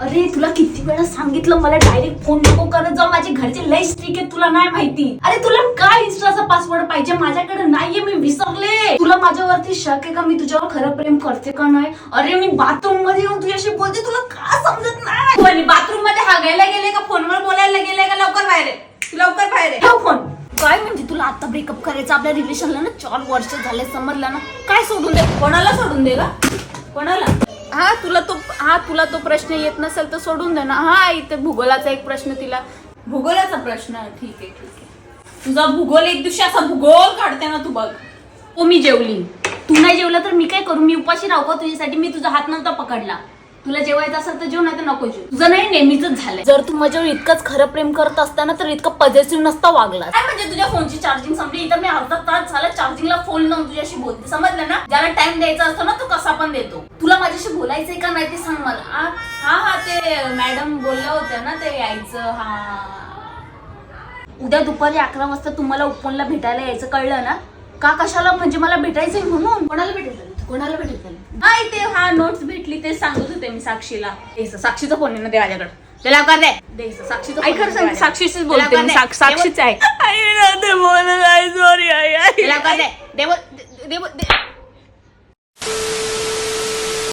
अरे तुला किती वेळा सांगितलं मला डायरेक्ट फोन नको करत जाऊ माझे घरचे लय स्ट्रिक आहे तुला नाही माहिती. अरे तुला काय इन्स्टाचा पासवर्ड पाहिजे माझ्याकडे नाहीये मी विसरले. तुला माझ्यावरती शक आहे का? मी तुझ्यावर खरं प्रेम करते का नाही? अरे मी बाथरूममध्ये येऊन तुझ्याशी बोलते तुला का समजत नाही? बाथरूममध्ये हागायला गेले का? फोनवर बोलायला गेले का? लवकर बाहेर लवकर बाहेर फोन काय म्हणजे तुला? आता ब्रेकअप करायचं आपल्या रिलेशनला ना चार वर्ष झाले समजलं ना? काय सोडून दे? कोणाला सोडून दे का कोणाला? हा तुला तो हा तुला तो प्रश्न येत नसेल तर सोडून दे ना. हा इथे भूगोलाचा एक प्रश्न तिला. भूगोलाचा प्रश्न. ठीक आहे ठीक आहे. तुझा भूगोल एक दिवशी असा भूगोल काढते ना तू बघ. हो मी जेवली. तू नाही जेवला तर मी काय करू? मी उपाशी राहू का तुझ्यासाठी? मी तुझा हात नव्हता पकडला. तुला जेवायचं असेल तर जेव नाही तर नको जेव. तुझं नाही नेहमीच झालंय. जर तू माझ्यावर इतकंच खरं प्रेम करत असताना तर इतकं पॉझिटिव्ह नसता वागला काय म्हणजे तुझ्या फोनची चार्जिंग संपली? इथं मी अर्धा तास झाला चार्जिंगला फोन लावून तुझ्याशी बोलते. समजलं ना? ज्याला टाइम द्यायचा असतो ना तो कसा पण देतो. तुला माझ्याशी बोलायचंय का नाही ते सांग मला. आ, हा हा ते मॅडम बोलल्या होत्या ना ते यायचं हा. उद्या दुपारी अकरा वाजता तुम्हाला उपवनला भेटायला यायचं कळलं ना? का कशाला? म्हणजे मला भेटायचंय म्हणून. कोणाला भेटेल कोणाला भेटायचं? हा इथे हा नोट्स भेटली ते सांगत होते मी साक्षीला. द्यायचं साक्षीचा फोन आहे ना ते माझ्याकडे. त्याला का दे. साक्षीचा phone आहे सांग माझ्याकडे. साक्षीशीच त्याला बोलते का मी दे? साक- साक्षीच आहे. आई ना ते बोलत आहे सॉरी आई आई. त्याला का दे. दे बोल- दे- दे बोल- दे.